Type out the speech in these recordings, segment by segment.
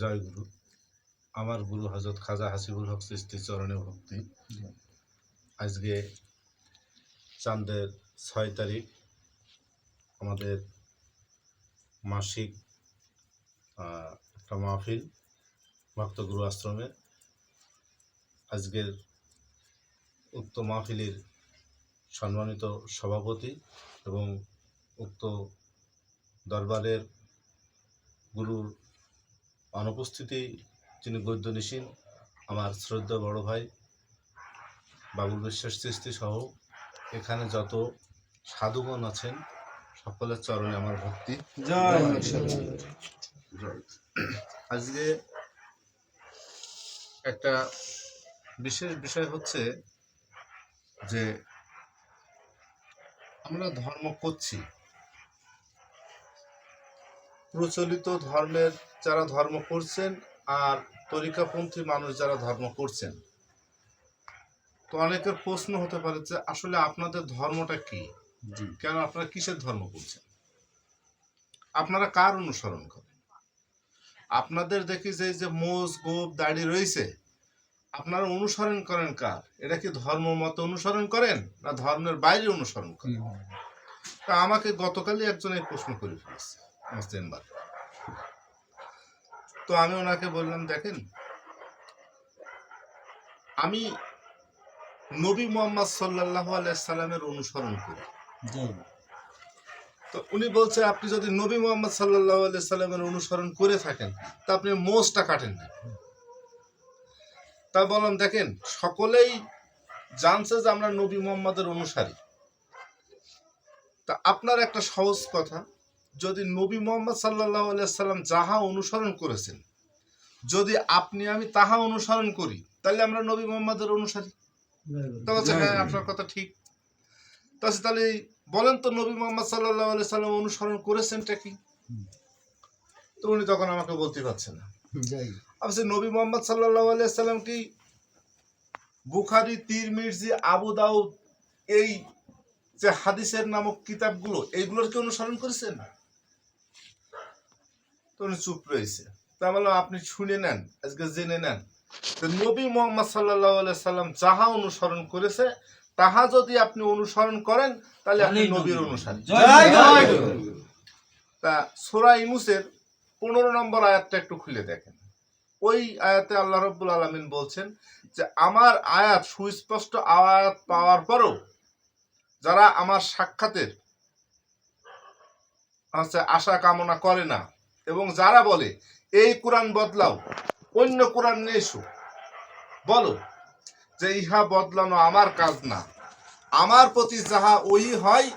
জয় গুরু। আমার গুরু হজরত খাজা হাসিবুল হক সৃষ্টি চরণে ভক্তি। আজকে চাঁদের ছয় তারিখ, আমাদের মাসিক একটা মাহফিল ভক্তগুরু আশ্রমে। আজকের উক্ত মাহফিলের সম্মানিত সভাপতি এবং উক্ত দরবারের গুরুর অনুপস্থিতি যিনি গদ্য নিশীন আমার শ্রদ্ধা বড় ভাই বাবুল বিশ্বাস সৃষ্টি সহ এখানে যত সাধুগণ আছেন সকলের চরণে আমার ভক্তি। আজকে একটা বিশেষ বিষয় হচ্ছে যে আমরা ধর্ম করছি। প্রচলিত ধর্মের যারা ধর্ম করছেন আর তরিকাপন্থী মানুষ যারা ধর্ম করছেন। তো অনেকের প্রশ্ন হতে পারে যে আসলে আপনাদের ধর্মটা কি? কেন আপনারা কিসের ধর্ম করছেন? আপনারা কার অনুসরণ করেন? আপনাদের দেখি যে যে মোজ গোপ দাড়ি রয়েছে আপনারা অনুসরণ করেন কার? এটা কি ধর্ম মত অনুসরণ করেন না ধর্মের বাইরে অনুসরণ করেন? তা আমাকে গতকালই একজন এই প্রশ্ন করে ফেলেছে। চেম্বার তো আমি ওনাকে বললাম দেখেন আমি নবী মোহাম্মদ সাল্লাহ আলাইসাল্লামের অনুসরণ করি। তো উনি বলছে আপনি যদি নবী মোহাম্মদ সাল্লাহ সাল্লামের অনুসরণ করে থাকেন তা আপনি মোজটা কাটেন না। তা বললাম দেখেন সকলেই জানছে যে আমরা নবী মোহাম্মদের অনুসারী। তা আপনার একটা সহজ কথা যদি নবী মোহাম্মদ সাল্লাহ সাল্লাম যাহা অনুসরণ করেছেন যদি আপনি আমি তাহা অনুসরণ করি তাহলে আমরা নবী মোহাম্মদের অনুসারী। তো হ্যাঁ আপনার কথা ঠিক। তো বলছে, তাহলে বলেন তো নবী মোহাম্মদ সাল্লাহ আলি সাল্লাম অনুসরণ করেছেনটা কি? তো উনি তখন আমাকে বলতে পারছে না। আমি বলছি, নবী মোহাম্মদ সাল্লাহ আলি সাল্লাম কি বুখারি তীর মির্জি আবু দাউদ এই যে হাদিসের নামক কিতাবগুলো এইগুলোর কি অনুসরণ করেছেন? তো উনি চুপ রয়েছে। তা বললাম আপনি শুনে নেন আজকে জেনে নেন। তো নবী মোহাম্মদ সাল্লাহ সাল্লাম যাহা অনুসরণ করেছে তাহা যদি আপনি অনুসরণ করেন তাহলে আপনি নবীর অনুসারী। জয় জয় তা সোরা ইমুসের পনেরো নম্বর আয়াতটা একটু খুলে দেখেন। ওই আয়াতে আল্লাহ রব্বুল আলমিন বলছেন যে আমার আয়াত সুস্পষ্ট আয়াত পাওয়ার পরও যারা আমার সাক্ষাতের হচ্ছে আশা কামনা করে না এবং যারা বলে এই কোরআন বদলাও অন্য কোরআন নিয়ে এসো। বলো যে ইহা বদলানো আমার কাজ না। আমার প্রতি যাহা ওই হয়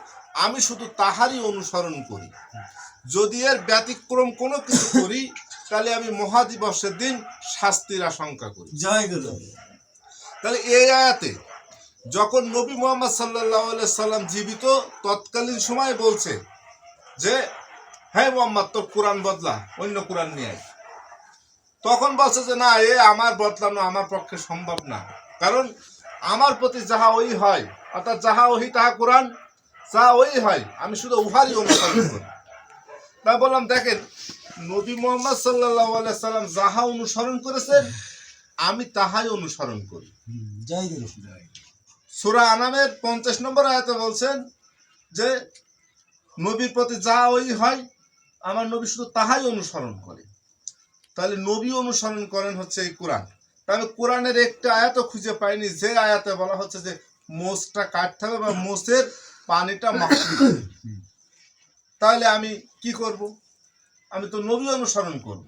আমি শুধু তাহারই অনুসরণ করি। যদি এর ব্যতিক্রম কোনো কিছু করি তাহলে আমি মহাদিবসের দিন শাস্তির আশঙ্কা করি। তাহলে এই আয়াতে যখন নবী মোহাম্মদ সাল্লাহ সাল্লাম জীবিত তৎকালীন সময় বলছে যে হ্যাঁ মোহাম্মদ তোর কোরআন বদলা অন্য কোরআন নিয়ে আয়। তখন বলছে যে না এ আমার বদলানো আমার পক্ষে সম্ভব না। কারণ আমার প্রতি যাহা ওই হয় অর্থাৎ যাহা ওহি তাহা কোরআন যা ওই হয় আমি শুধু উহারই অনুসরণ করি। তা বললাম দেখেন নবী মোহাম্মদ সাল্লাহ সাল্লাম যাহা অনুসরণ করেছেন আমি তাহাই অনুসরণ করি। সুরা আনামের পঞ্চাশ নম্বর আয়াতে বলছেন যে নবীর প্রতি যা ওই হয় আমার নবী শুধু তাহাই অনুসরণ করে। তাহলে নবী অনুসরণ করেন হচ্ছে এই কোরআন। তাহলে কোরআনের একটা আয়াতও খুঁজে পাইনি, যে আয়াতে বলা হচ্ছে যে মোষটা কাটতে হবে বা মোষের পানিটা মাখতে হবে। তাহলে আমি কি করব? আমি তো নবী অনুসরণ করব।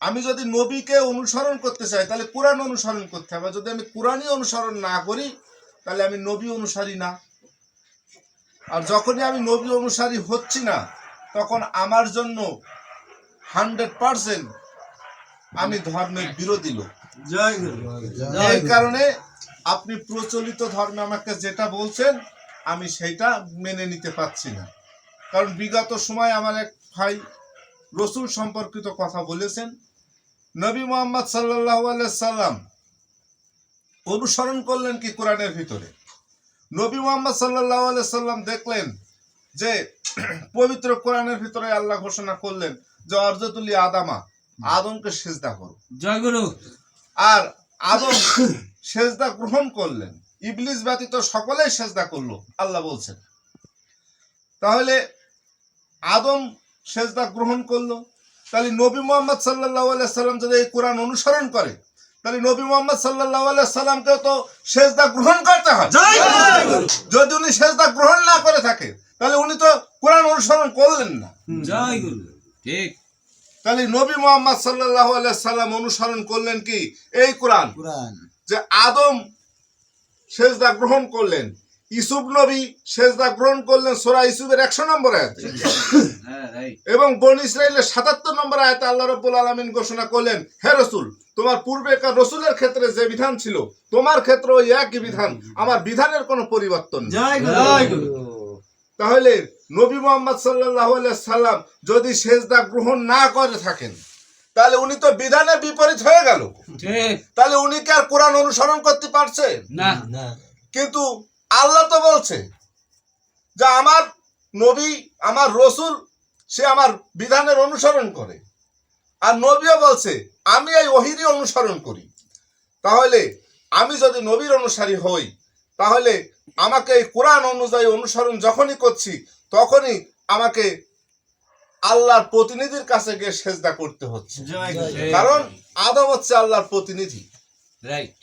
আমি যদি নবীকে অনুসরণ করতে চাই, তাহলে কোরআন অনুসরণ করতে হবে। যদি আমি কোরআনই অনুসরণ না করি, তাহলে আমি নবী অনুসারী না। আর যখনই আমি নবী অনুসারী হচ্ছি না তখন আমার জন্য হান্ড্রেড পার্সেন্ট আমি ধর্মের বিরোধী লোক। এই কারণে আপনি প্রচলিত ধর্মে আমাকে যেটা বলছেন আমি সেইটা মেনে নিতে পারছি না। কারণ বিগত সময় আমার এক ভাই রসুল সম্পর্কিত কথা বলেছেন নবী মোহাম্মদ সাল্লাহ সাল্লাম অনুসরণ করলেন কি কোরআনের ভিতরে? নবী মোহাম্মদ সাল্লাহ সাল্লাম দেখলেন যে পবিত্র কোরআনের ভিতরে আল্লাহ ঘোষণা করলেন যে অর্জতুলি আদামা আদমকে সেজদা করো। জয় গুরু আর আদম সেজদা গ্রহণ করলেন। ইবলিস ব্যতীত সকলেই সেজদা করল আল্লাহ বলছেন। তাহলে আদম সেজদা গ্রহণ করল। তাহলে নবী মোহাম্মদ সাল্লাহ সাল্লাম যদি এই কোরআন অনুসরণ করে তাহলে নবী মোহাম্মদ সাল্লাহ সাল্লামকেও তো সেজদা গ্রহণ করতে হয়। যদি উনি সেজদা গ্রহণ না করে থাকে তাহলে উনি তো কোরআন অনুসরণ করলেন না। জয় গুরু ঠিক। তাহলে নবী মোহাম্মদ সাল্লাহ সাল্লাম অনুসরণ করলেন কি? এই কোরআন। কোরআন। যে আদম সেজদা গ্রহণ করলেন ইসুফ নবী সেজদা গ্রহণ করলেন সোরা ইসুফের একশো নম্বর আয়াতে। হ্যাঁ এবং বন ইসরায়েলের সাতাত্তর নম্বর আয়াতে আল্লাহ রব্বুল আলমিন ঘোষণা করলেন হে রসুল তোমার পূর্বেকার রসুলের ক্ষেত্রে যে বিধান ছিল তোমার ক্ষেত্রে ওই একই বিধান। আমার বিধানের কোনো পরিবর্তন নেই। জয় গুরু জয় গুরু তাহলে নবী মোহাম্মদ সাল্লাহ সাল্লাম যদি সেজদা গ্রহণ না করে থাকেন তাহলে উনি তো বিধানের বিপরীত হয়ে গেল। তাহলে উনি কি আর কোরআন অনুসরণ করতে পারছেন? না। না। কিন্তু আল্লাহ তো বলছে যে আমার নবী আমার রসুল সে আমার বিধানের অনুসরণ করে। আর নবীও বলছে আমি এই ওহিরই অনুসরণ করি। তাহলে আমি যদি নবীর অনুসারী হই তাহলে আমাকে এই কোরআন অনুযায়ী অনুসরণ যখনই করছি তখনই আমাকে আল্লাহর প্রতিনিধির কাছে গিয়ে সেজদা করতে হচ্ছে। কারণ আদম হচ্ছে আল্লাহর প্রতিনিধি। রাইট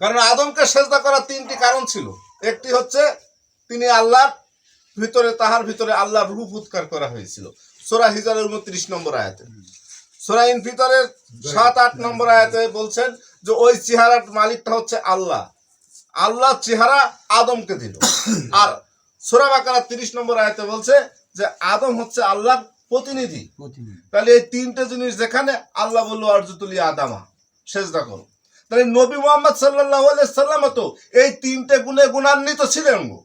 কারণ আদমকে সেজদা করার তিনটি কারণ ছিল। একটি হচ্ছে তিনি আল্লাহর ভিতরে তাহার ভিতরে আল্লাহর রূপ উৎকার করা হয়েছিল। সোরা হিজারের উনত্রিশ নম্বর আয়াতে। সোরা ইন ভিতরের সাত আট নম্বর আয়াতে বলছেন যে ওই চেহারার মালিকটা হচ্ছে আল্লাহ। আল্লাহ চেহারা আদমকে দিল। আর সোরা বাকারা তিরিশ নম্বর আয়তে বলছে যে আদম হচ্ছে আল্লাহর প্রতিনিধি। তাহলে এই তিনটে জিনিস যেখানে আল্লাহ বলল আরজুতুলি আদামা সেজদা করো। তাহলে নবী মোহাম্মদ সাল্লাহ সাল্লাম তো এই তিনটে গুণে গুণান্বিত ছিলেন গো।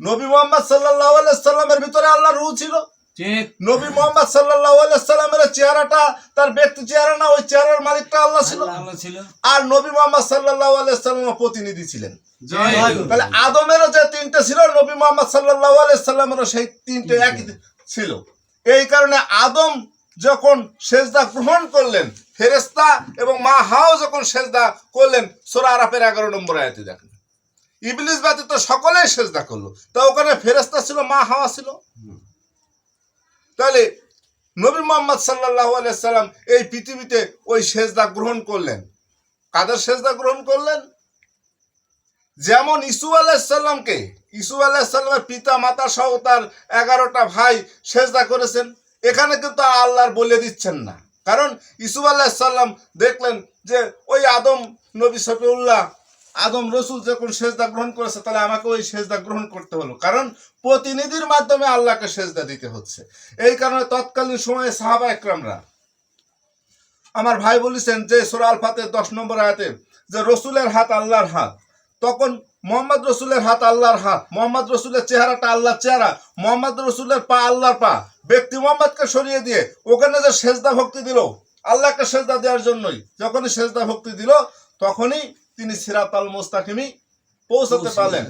নবী মোহাম্মদ সাল্লাহ সাল্লামের ভিতরে আল্লাহ রু ছিল। ঠিক নবী মোহাম্মদ সাল্লাহ সাল্লামের চেহারাটা তার ব্যক্তি চেহারা না ওই চেহারার মালিকটা আল্লাহ ছিল। আল্লাহ ছিল। আর নবী মোহাম্মদ সাল্লাহ সাল্লাম প্রতিনিধি ছিলেন। তাহলে আদমেরও যে তিনটে ছিল নবী মোহাম্মদ সাল্লাহ সাল্লামেরও সেই তিনটে একই ছিল। এই কারণে আদম যখন সেজদা গ্রহণ করলেন ফেরেস্তা এবং মা হাও যখন সেজদা করলেন সোরা আরাফের এগারো নম্বর আয়াতে দেখেন। ইবলিস ব্যতীত সকলেই সেজদা করল। তা ওখানে ফেরেস্তা ছিল মা হাওয়া ছিল। তাহলে নবী মোহাম্মদ সাল্লাহ সাল্লাম এই পৃথিবীতে ওই সেজদা গ্রহণ করলেন। কাদের সেজদা গ্রহণ করলেন? যেমন ইসু আলাহিসাল্লামকে ইসু আলাহিসাল্লামের পিতা, মাতা সহ তার এগারোটা ভাই সেজদা করেছেন। এখানে কিন্তু আল্লাহর বলে দিচ্ছেন না। কারণ ইসু আলাহিসাল্লাম দেখলেন যে ওই আদম নবী শফিউল্লাহ আদম রসুল যখন সেজদা গ্রহণ করেছে, তাহলে আমাকে ওই সেজদা গ্রহণ করতে হলো। কারণ প্রতিনিধির মাধ্যমে আল্লাহকে সেজদা দিতে হচ্ছে। এই কারণে তৎকালীন সময়ে সাহাবা একরামরা আমার ভাই বলেছেন যে সোরাল ফাতে দশ নম্বর আয়াতে যে রসুলের হাত আল্লাহর হাত। তখন মোহাম্মদ রসুলের হাত আল্লাহর হাত, মোহাম্মদ রসুলের চেহারাটা আল্লাহর চেহারা, মোহাম্মদ রসুলের পা আল্লাহর পা। ব্যক্তি মোহাম্মদকে সরিয়ে দিয়ে ওখানে যে সেজদা ভক্তি দিল, আল্লাহকে সেজদা দেওয়ার জন্যই যখনই সেজদা ভক্তি দিল, তখনই তিনি সিরাত আল মোস্তাকিমি পৌঁছাতে পারলেন।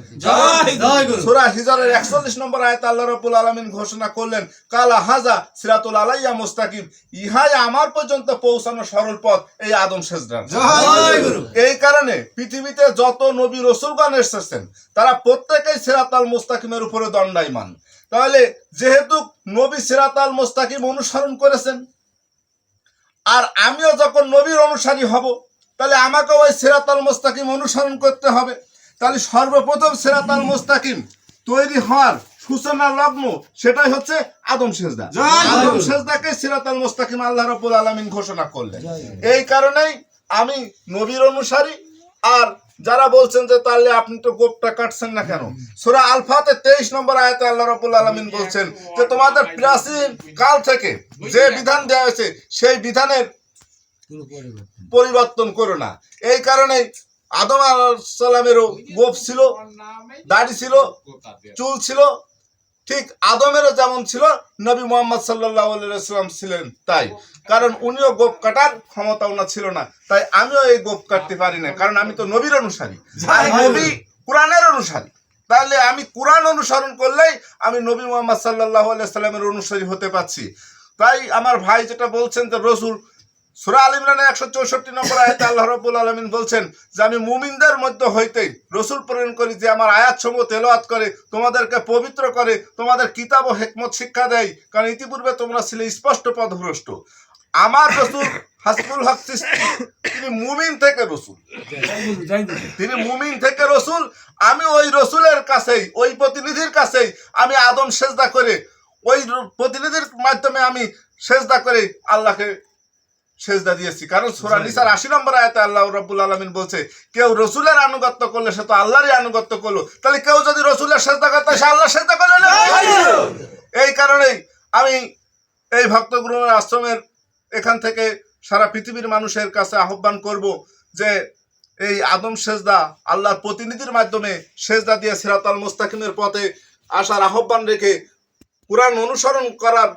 গুরু। হিজরের 41 নম্বর আয়াতে আল্লাহ রাব্বুল আলামিন ঘোষণা করলেন কালা হাজা সিরাতুল আলাইয়া মুস্তাকিম ইহাই আমার পর্যন্ত পৌঁছানো সরল পথ এই আদম সেজদা এই কারণে পৃথিবীতে যত নবী রসুলগণ এসেছেন তারা প্রত্যেকেই সিরাতাল মুস্তাকিমের উপরে দণ্ডায়মান। তাহলে যেহেতু নবী সিরাতাল মুস্তাকিম অনুসরণ করেছেন আর আমিও যখন নবীর অনুসারী হব তাহলে আমাকে ওই সিরাতাল মুস্তাকিম অনুসরণ করতে হবে। তাহলে সর্বপ্রথম সিরাতাল মুস্তাকিম তৈরি হওয়ার সূচনা লগ্ন সেটাই হচ্ছে আদম সেজদা। আদম সেজদাকে সিরাতাল মুস্তাকিম আল্লাহ রাব্বুল আলামিন ঘোষণা করলেন। এই কারণেই আমি নবীর অনুসারী আর যারা বলছেন যে তাহলে আপনি তো গোপটা কাটছেন না কেন? সূরা আলফাতে তেইশ নম্বর আয়াতে আল্লাহ রাব্বুল আলামিন বলছেন যে তোমাদের প্রাচীন কাল থেকে যে বিধান দেওয়া হয়েছে সেই বিধানের পরিবর্তন। করো না। এই কারণে আদম সালামেরও গোপ ছিল দাড়ি ছিল চুল ছিল। ঠিক আদমেরও যেমন ছিল নবী মোহাম্মদ সাল্লাম ছিলেন তাই। কারণ উনিও গোপ কাটার ক্ষমতা ওনার ছিল না তাই আমিও এই গোপ কাটতে পারি না কারণ আমি তো নবীর অনুসারী। আর নবী কোরআনের অনুসারী। তাহলে আমি কোরআন অনুসরণ করলেই আমি নবী মোহাম্মদ সাল্লাহ সাল্লামের অনুসারী হতে পারছি। তাই আমার ভাই যেটা বলছেন যে রসুল সুরা আল ইমরানের একশো চৌষট্টি নম্বর আয়াতে আল্লাহ রবুল আলমিন বলছেন যে আমি মুমিনদের মধ্যে হইতেই রসুল প্রেরণ করি যে আমার আয়াত সমূহ তেলাওয়াত করে, তোমাদেরকে পবিত্র করে, তোমাদের কিতাব ও হেকমত শিক্ষা দেয়, কারণ ইতিপূর্বে তোমরা ছিলে স্পষ্ট পথভ্রষ্ট। আমার রসুল হাসবুল হক তিনি মুমিন থেকে রসুল। তিনি মুমিন থেকে রসুল, আমি ওই রসুলের কাছেই, ওই প্রতিনিধির কাছেই আমি আদম সেজদা করে, ওই প্রতিনিধির মাধ্যমে আমি সেজদা করে আল্লাহকে সেজদা দিয়েছি। কারণ সোরা নিসার আশি নম্বর আয়াতে আল্লাহ রাব্বুল আলমিন বলছে কেউ রসুলের আনুগত্য করলে সে তো আল্লাহরই আনুগত্য করল। তাহলে কেউ যদি রসুলের সেজদা করতে সে আল্লাহ সেজদা করলে না? এই কারণেই আমি এই ভক্তগুরু আশ্রমের এখান থেকে সারা পৃথিবীর মানুষের কাছে আহ্বান করব যে এই আদম সেজদা আল্লাহর প্রতিনিধির মাধ্যমে সেজদা দিয়ে সিরাতাল মুস্তাকিমের পথে আসার আহ্বান রেখে কোরআন অনুসরণ করার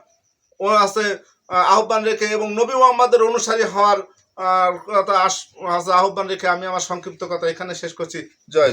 আছে আহ্বান রেখে এবং নবী মোহাম্মদের অনুসারী হওয়ার আহ্বান রেখে আমি আমার সংক্ষিপ্ত কথা এখানে শেষ করছি জয়।